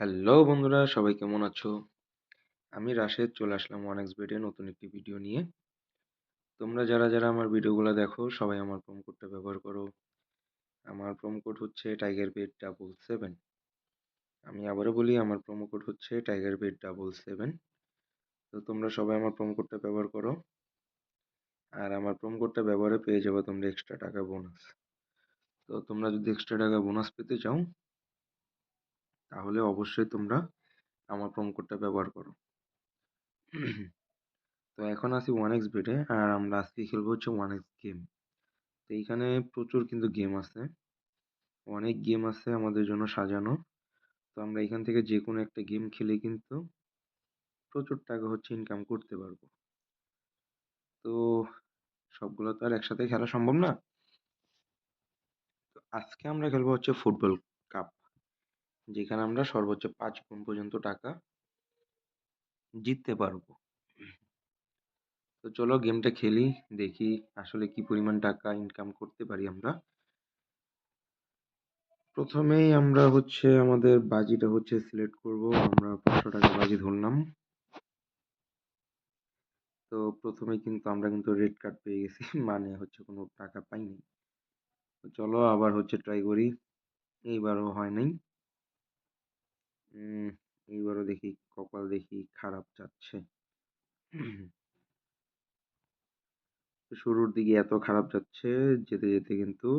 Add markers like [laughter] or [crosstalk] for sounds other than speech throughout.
Hello বন্ধুরা, সবাই কেমন আছো? আমি রাশেদ, চলে আসলাম ওয়ান এক্স বেডে নতুন একটি ভিডিও নিয়ে। তোমরা যারা যারা আমার ভিডিওগুলো দেখো, সবাই আমার প্রোম কোডটা ব্যবহার করো। আমার প্রোমো কোড হচ্ছে টাইগার বেড ডাবল সেভেন আমি আবারও বলি, আমার প্রোমো কোড হচ্ছে টাইগার বেড ডাবল সেভেন তো তোমরা সবাই আমার প্রোমো কোডটা ব্যবহার করো। আর আমার প্রোমো কোডটা ব্যবহারে পেয়ে যাব তোমরা এক্সট্রা টাকা বোনাস তো তোমরা যদি এক্সট্রা টাকা বোনাস পেতে চাও তাহলে অবশ্যই তোমরা আমার প্রোমো কোডটা ব্যবহার করো। তো এখন আছি ওয়ান এক্স বেডে আর আমরা আজকে খেলব হচ্ছে ওয়ান এক্স গেম তো এইখানে প্রচুর কিন্তু গেম আছে। অনেক গেম আছে আমাদের জন্য সাজানো। তো আমরা এখান থেকে যে কোনো একটা গেম খেলে কিন্তু প্রচুর টাকা হচ্ছে ইনকাম করতে পারব। তো সবগুলো তো আর একসাথে খেলা সম্ভব না। তো আজকে আমরা খেলব হচ্ছে ফুটবল কাপ যেখানে আমরা সর্বোচ্চ পাঁচ গুণ পর্যন্ত টাকা জিততে পারব। তো চলো গেমটা খেলি, দেখি আসলে কি পরিমাণ টাকা ইনকাম করতে পারি আমরা। প্রথমেই আমরা হচ্ছে আমাদের বাজিটা হচ্ছে সিলেক্ট করব, আমরা পাঁচশো টাকা বাজি ধরলাম। তো প্রথমে কিন্তু আমরা কিন্তু রেড কার্ড পেয়ে গেছি [laughs] মানে হচ্ছে কোনো টাকা পাইনি। চলো আবার হচ্ছে ট্রাই করি, এইবারও হয় নাই। এইবারও দেখি কপাল দেখি খারাপ যাচ্ছে। শুরুর দিকে এত খারাপ যাচ্ছে, যেতে যেতে কিন্তু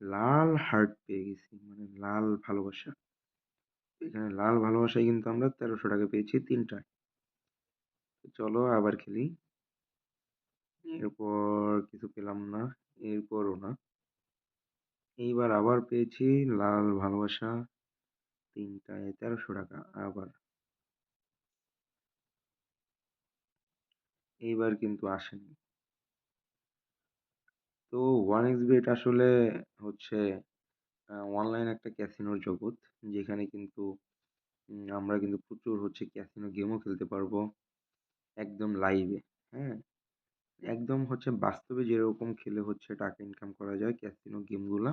লাল হার্ট পেয়ে গেছি মানে লাল ভালোবাসা। এখানে লাল ভালোবাসায় কিন্তু আমরা তেরোশো টাকা পেয়েছি তিনটায় চলো আবার খেলি। এরপর কিছু পেলাম না, এরপরও না। এইবার আবার পেয়েছি লাল ভালোবাসা। তিনটায় তেরোশো টাকা, আবার এইবার কিন্তু আসেনি। তো ওয়ান এক্স বেট আসলে হচ্ছে অনলাইন একটা ক্যাসিনোর জগৎ, যেখানে কিন্তু আমরা কিন্তু প্রচুর হচ্ছে ক্যাসিনো গেমও খেলতে পারব একদম লাইভে হ্যাঁ? একদম হচ্ছে বাস্তবে যেরকম খেলে হচ্ছে টাকা ইনকাম করা যায় ক্যাসিনো গেমগুলা।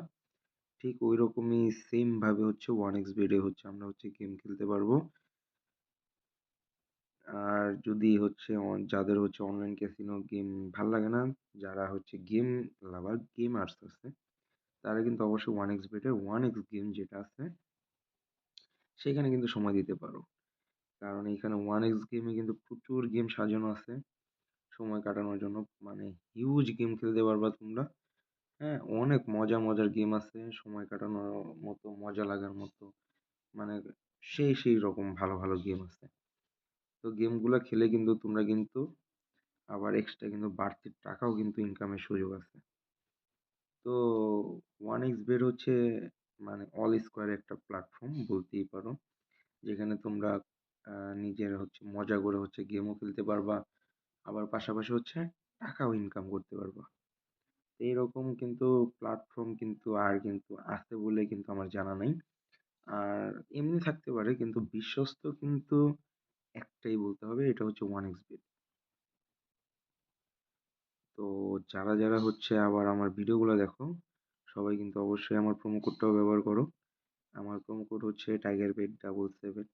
ঠিক ওই রকমই সেমভাবে হচ্ছে ওয়ান এক্স বেডে হচ্ছে, আমরা হচ্ছে গেম খেলতে পারব। আর যদি হচ্ছে যাদের হচ্ছে অনলাইন ক্যাসিনো গেম ভালো লাগে না, যারা হচ্ছে গেম লাভার গেমার্স আছে, তারা কিন্তু অবশ্যই ওয়ান এক্স বেটের ওয়ান এক্স গেম যেটা আছে, সেখানে কিন্তু সময় দিতে পারো। কারণ এখানে ওয়ান এক্স গেমে কিন্তু প্রচুর গেম সাজানো আছে, সময় কাটানোর জন্য মানে হিউজ গেম খেলতে পারবা তোমরা। হ্যাঁ অনেক মজা, মজার গেম আছে। সময় কাটানোর মতো, মজা লাগার মতো। মানে সেই সেই রকম ভালো ভালো গেম আছে। তো গেমগুলো খেলে কিন্তু তোমরা কিন্তু আবার এক্সট্রা কিন্তু বাড়তি টাকাও কিন্তু ইনকামের সুযোগ আছে। তো ওয়ান এক্স বের হচ্ছে মানে অল স্কোয়ার একটা প্ল্যাটফর্ম বলতেই পারো। যেখানে তোমরা নিজের হচ্ছে মজা করে হচ্ছে গেমও খেলতে পারবা। আবার পাশাপাশি হচ্ছে টাকাও ইনকাম করতে পারবা। এইরকম কিন্তু প্ল্যাটফর্ম কিন্তু আর কিন্তু আছে বলে কিন্তু আমার জানা নাই। আর এমনি থাকতে পারে কিন্তু বিশ্বস্ত কিন্তু একটাই বলতে হবে, এটা হচ্ছে ওয়ান এক্স তো যারা যারা হচ্ছে আবার আমার ভিডিওগুলো দেখো, সবাই কিন্তু অবশ্যই আমার প্রোমো কোডটাও ব্যবহার করো। আমার প্রোমো কোড হচ্ছে টাইগার বেড ডাবল সেভেন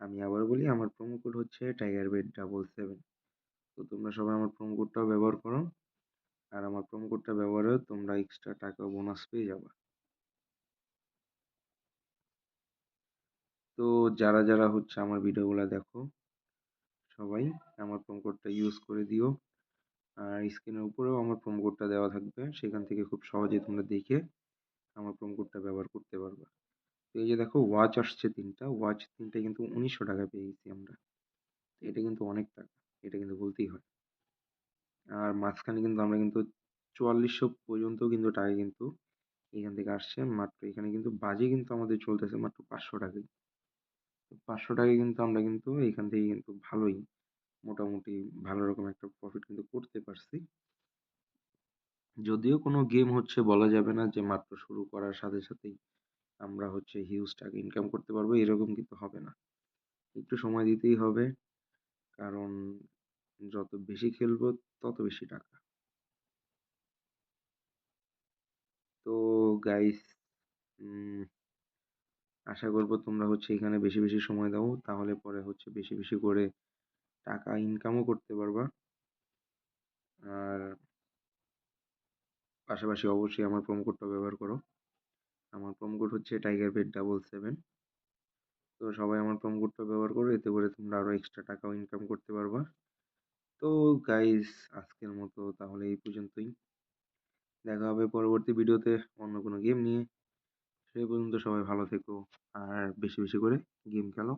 আমি আবার বলি, আমার প্রোমো কোড হচ্ছে টাইগার বেড ডাবল সেভেন তো তোমরা সবাই আমার প্রোমো কোডটাও ব্যবহার করো। আর আমার প্রোমো কোডটা ব্যবহারে তোমরা এক্সট্রা টাকা বোনাস পেয়ে যাবে। তো যারা যারা হচ্ছে আমার ভিডিওগুলো দেখো, সবাই আমার প্রোমো কোডটা ইউজ করে দিও। আর স্ক্রিনের উপরেও আমার প্রোমো কোডটা দেওয়া থাকবে, সেখান থেকে খুব সহজেই তোমরা দেখে আমার প্রোমো কোডটা ব্যবহার করতে পারবে। তো এই যে দেখো ওয়াচ আসছে তিনটা ওয়াচ তিনটা কিন্তু উনিশশো টাকা পেয়ে গেছি আমরা। এটা কিন্তু অনেক টাকা, এটা কিন্তু বলতেই হয়। আর মাঝখানে কিন্তু আমরা কিন্তু চুয়াল্লিশশো পর্যন্ত কিন্তু টাকা কিন্তু এখান থেকে আসছে। মাত্র এখানে কিন্তু বাজে কিন্তু আমাদের চলতেছে মাত্র পাঁচশো টাকাই পাঁচশো টাকায় কিন্তু আমরা কিন্তু এখান থেকে কিন্তু ভালোই, মোটামুটি ভালো রকম একটা প্রফিট কিন্তু করতে পারছি। যদিও কোনো গেম হচ্ছে বলা যাবে না যে মাত্র শুরু করার সাথে সাথেই আমরা হচ্ছে হিউজ টাকা ইনকাম করতে পারব, এরকম কিন্তু হবে না। একটু সময় দিতেই হবে, কারণ যত বেশি খেলব, তত বেশি টাকা। তো গাইস আশা করব তোমরা হচ্ছে এখানে বেশি বেশি সময় দাও। তাহলে পরে হচ্ছে বেশি বেশি করে টাকা ইনকামও করতে পারবা। আর পাশাপাশি অবশ্যই আমার প্রোমো কোডটা ব্যবহার করো। আমার প্রোমো কোড হচ্ছে টাইগার বেড ডাবল সেভেন তো সবাই আমার প্রোমো কোডটা ব্যবহার করো, এতে করে তোমরা আরও এক্সট্রা টাকাও ইনকাম করতে পারবা। তো গাইজ আজকের মতো তাহলে এই পর্যন্তই। দেখা হবে পরবর্তী ভিডিওতে অন্য কোনো গেম নিয়ে। সেই পর্যন্ত সবাই ভালো থেকো, আর বেশি বেশি করে গেম খেলো।